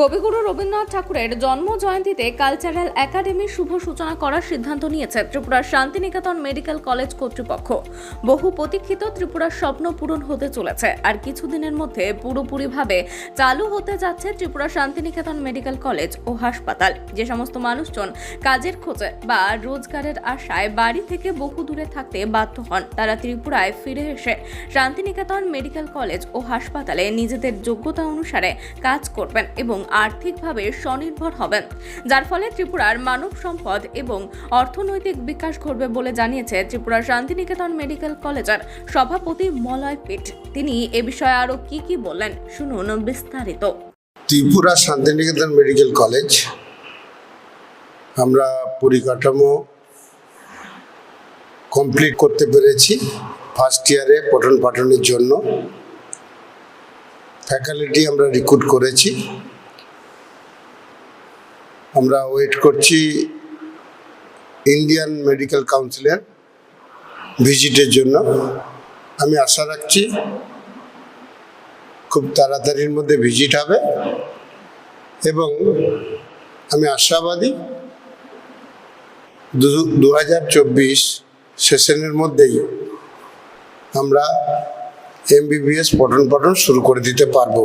কবিগুরু রবীন্দ্রনাথ ঠাকুরের জন্ম জয়ন্তীতে কালচারাল একাডেমির শুভ সূচনা করার সিদ্ধান্ত নিয়েছে ত্রিপুরার শান্তিনিকেতন মেডিকেল কলেজ কর্তৃপক্ষ। বহু প্রতীক্ষিত ত্রিপুরার স্বপ্ন পূরণ হতে চলেছে আর কিছুদিনের মধ্যে পুরোপুরিভাবে চালু হতে যাচ্ছে ত্রিপুরা শান্তিনিকেতন মেডিকেল কলেজ ও হাসপাতাল। যে সমস্ত মানুষজন কাজের খোঁজে বা রোজগারের আশায় বাড়ি থেকে বহু দূরে থাকতে বাধ্য হন, তারা ত্রিপুরায় ফিরে এসে শান্তিনিকেতন মেডিকেল কলেজ ও হাসপাতালে নিজেদের যোগ্যতা অনুসারে কাজ করবেন এবং আর্থিকভাবে স্বনির্ভর হবেন। যার ফলে ত্রিপুরার মানব সম্পদ এবং অর্থনৈতিক বিকাশ ঘটবে বলে জানিয়েছে ত্রিপুরা শান্তিনিকেতন মেডিকেল কলেজের সভাপতি মলয় পিট। তিনি এ বিষয়ে আরও কি কি বললেন শুনুন বিস্তারিত। ত্রিপুরা শান্তিনিকেতন মেডিকেল কলেজ, আমরা পরিকাঠামো কমপ্লিট করতে পেরেছি ফার্স্ট ইয়ারে পঠন পাঠনের জন্য। ফ্যাকাল্টি আমরা রিক্রুট করেছি। আমরা ওয়েট করছি ইন্ডিয়ান মেডিকেল কাউন্সিলের ভিজিটের জন্য। আমি আশা রাখছি খুব তাড়াতাড়ির মধ্যে ভিজিট হবে এবং আমি আশাবাদী দু হাজার চব্বিশ সেশনের মধ্যেই আমরা এমবিবিএস পঠন পাঠন শুরু করে দিতে পারব।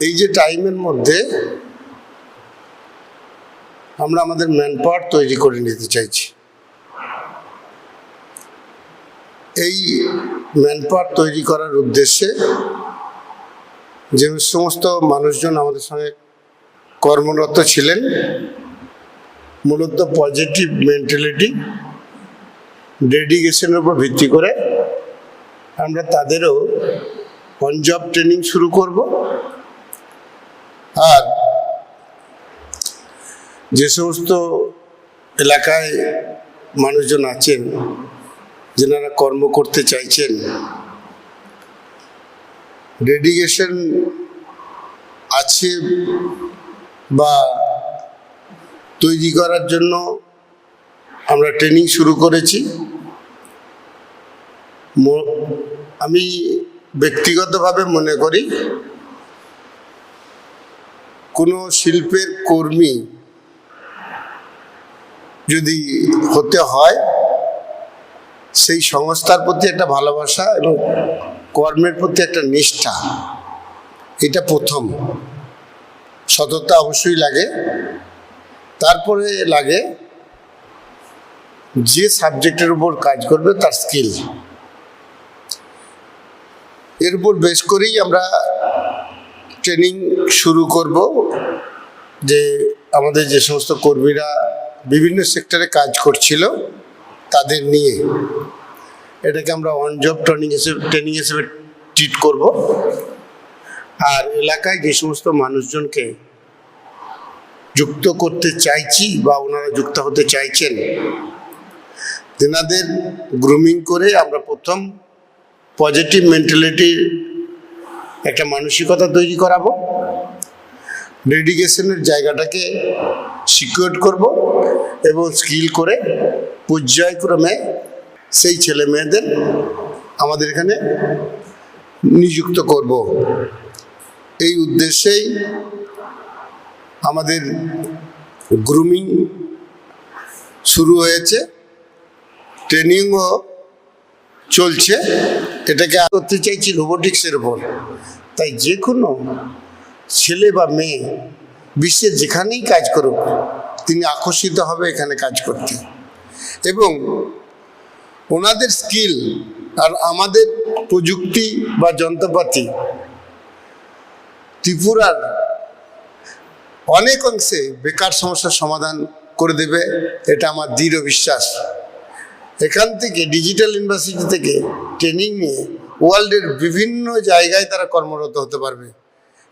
এই যে টাইমের মধ্যে আমরা আমাদের ম্যান পাওয়ার তৈরি করে নিতে চাইছি। এই ম্যান পাওয়ার তৈরি করার উদ্দেশ্যে যে সমস্ত মানুষজন আমাদের সঙ্গে কর্মরত ছিলেন, মূলত পজিটিভ মেন্টালিটি ডেডিকেশনের উপর ভিত্তি করে আমরা তাদেরও অন জব ট্রেনিং শুরু করব আর যে সমস্ত এলাকায় মানুষজন আছেন, যেনারা কর্ম করতে চাইছেন, ডেডিকেশন আছে বা তৈরি করার জন্য আমরা ট্রেনিং শুরু করেছি। আমি ব্যক্তিগতভাবে মনে করি কোনো শিল্পের কর্মী যদি হতে হয়, সেই সংস্থার প্রতি একটা ভালোবাসা এবং কর্মের প্রতি একটা নিষ্ঠা, এটা প্রথম। সততা অবশ্যই লাগে। তারপরে লাগে যে সাবজেক্টের উপর কাজ করবে তার স্কিল। এর উপর বেশ করেই আমরা ট্রেনিং শুরু করব যে আমাদের যে সমস্ত কর্মীরা বিভিন্ন সেক্টরে কাজ করছিল তাদের নিয়ে। এটাকে আমরা অন জব ট্রেনিং হিসেবে ট্রেনিং হিসেবে ট্রিট করব। আর এলাকায় যে সমস্ত মানুষজনকে যুক্ত করতে চাইছি বা ওনারা যুক্ত হতে চাইছেন, তেনাদের গ্রুমিং করে আমরা প্রথম পজিটিভ মেন্টালিটির একটা মানসিকতা তৈরি করাবো। ডেডিকেশনের জায়গাটাকে সিকিউর করব এবং স্কিল করে পর্যায়ক্রমে সেই ছেলে মেয়েদের আমাদের এখানে নিযুক্ত করব। এই উদ্দেশ্যেই আমাদের গ্রুমিং শুরু হয়েছে। ট্রেনিংও চলছে। এটাকে করতে চাইছি রোবোটিক্সের উপর। তাই যে কোনো ছেলে বা মেয়ে বিশ্বের যেখানেই কাজ করুক, তিনি আকর্ষিত হবে এখানে কাজ করতে। এবং ওনাদের স্কিল আর আমাদের প্রযুক্তি বা যন্ত্রপাতি, ত্রিপুরার অনেক অংশে বেকার সমস্যার সমাধান করে দেবে, এটা আমার দৃঢ় বিশ্বাস। এখান থেকে ডিজিটাল ইউনিভার্সিটি থেকে ট্রেনিং নিয়ে ওয়ার্ল্ডের বিভিন্ন জায়গায় তারা কর্মরত হতে পারবে।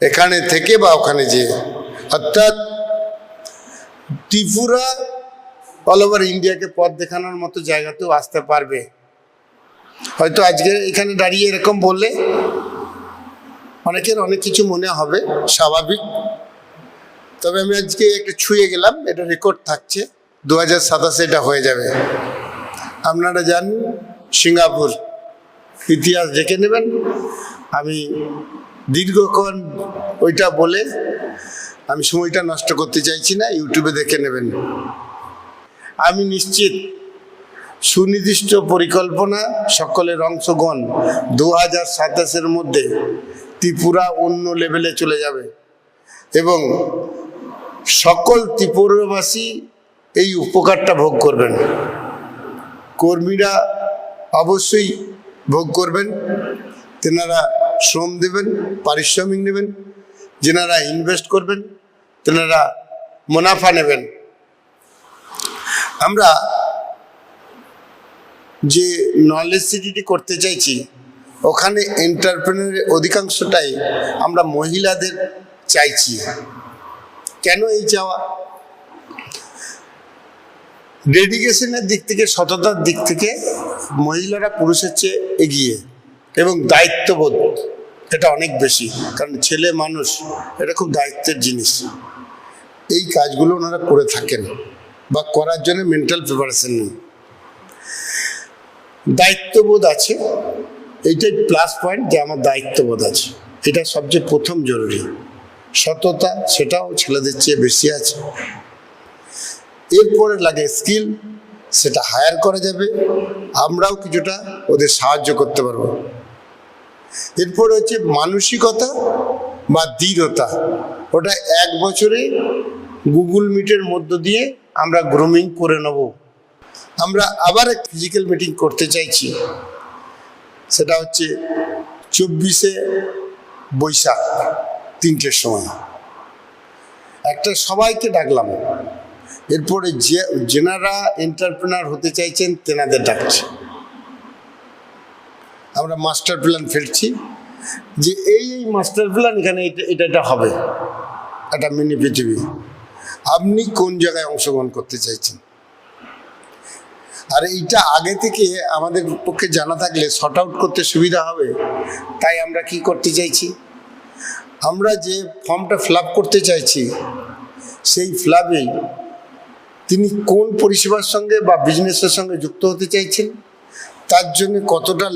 এখানে থেকে বা ওখানে যেয়ে। অর্থাৎ ত্রিপুরা অল ওভার ইন্ডিয়াকে পথ দেখানোর মতো জায়গাতেও আসতে পারবে। হয়তো আজকে এখানে দাঁড়িয়ে এরকম বললে অনেকের অনেক কিছু মনে হবে, স্বাভাবিক। তবে আমি আজকে একটু ছুঁয়ে গেলাম, এটা রেকর্ড থাকছে। দু হাজার সাতাশে এটা হয়ে যাবে। আপনারা জানেন সিঙ্গাপুর। ইতিহাস দেখে নেবেন। আমি দীর্ঘক্ষণ ওইটা বলে আমি সময়টা নষ্ট করতে চাইছি না, ইউটিউবে দেখে নেবেন। আমি নিশ্চিত, সুনির্দিষ্ট পরিকল্পনা সকলের অংশগ্রহণ দু হাজার সাতাশের মধ্যে ত্রিপুরা অন্য লেভেলে চলে যাবে এবং সকল ত্রিপুরাবাসী এই উপকারটা ভোগ করবেন। কর্মীরা অবশ্যই ভোগ করবেন, তেনারা শ্রম দেবেন, পারিশ্রমিক নেবেন, যেনারা ইনভেস্ট করবেন। তেনারা মুনাফা নেবেন। আমরা যে নলেজ সিটিটি করতে চাইছি, ওখানে এন্টারপ্রেনারের অধিকাংশটাই আমরা মহিলাদের চাইছি। কেন এই চাওয়া? ডেডিকেশনের দিক থেকে, সততার দিক থেকে মহিলারা পুরুষের চেয়ে এগিয়ে এবং দায়িত্ববোধ। এটা অনেক বেশি, কারণ ছেলে মানুষ, এটা খুব দায়িত্বের জিনিস। এই কাজগুলো ওনারা করে থাকেন বা করার জন্য মেন্টাল প্রিপারেশন নেই দায়িত্ববোধ আছে, এইটাই প্লাস পয়েন্ট যে আমার দায়িত্ববোধ আছে। এটা সবচেয়ে প্রথম জরুরি। সততা, সেটাও ছেলেদের চেয়ে বেশি আছে। এরপরে লাগে স্কিল সেটা হায়ার করা যাবে। আমরাও কিছুটা ওদের সাহায্য করতে পারব। এরপরে হচ্ছে মানসিকতা বা দৃঢ়তা। ওটা এক বছরে গুগল মিটের মধ্য দিয়ে আমরা গ্রুমিং করে নেব। আমরা আবার এক ফিজিক্যাল মিটিং করতে চাইছি। সেটা হচ্ছে চব্বিশে বৈশাখ, তিনটের সময়। একটা সবাইকে ডাকলাম। এরপরে যে, যেনারা এন্টারপ্রেনার হতে চাইছেন, তেনাদের ডাকছি। আমরা মাস্টার প্ল্যান ফেলছি যে এই এই মাস্টার প্ল্যান এখানে এটা এটা হবে। একটা মিনি পৃথিবী। আপনি কোন জায়গায় অংশগ্রহণ করতে চাইছেন? আর এইটা আগে থেকে আমাদের পক্ষে জানা থাকলে শর্ট আউট করতে সুবিধা হবে। তাই আমরা কি করতে চাইছি? আমরা যে ফর্মটা ফিল করতে চাইছি, সেই ফ্ল্যাবেই তিনি কোন পরিষেবার সঙ্গে বা বিজনেসের সঙ্গে যুক্ত হতে চাইছেন? তার জন্য কতটা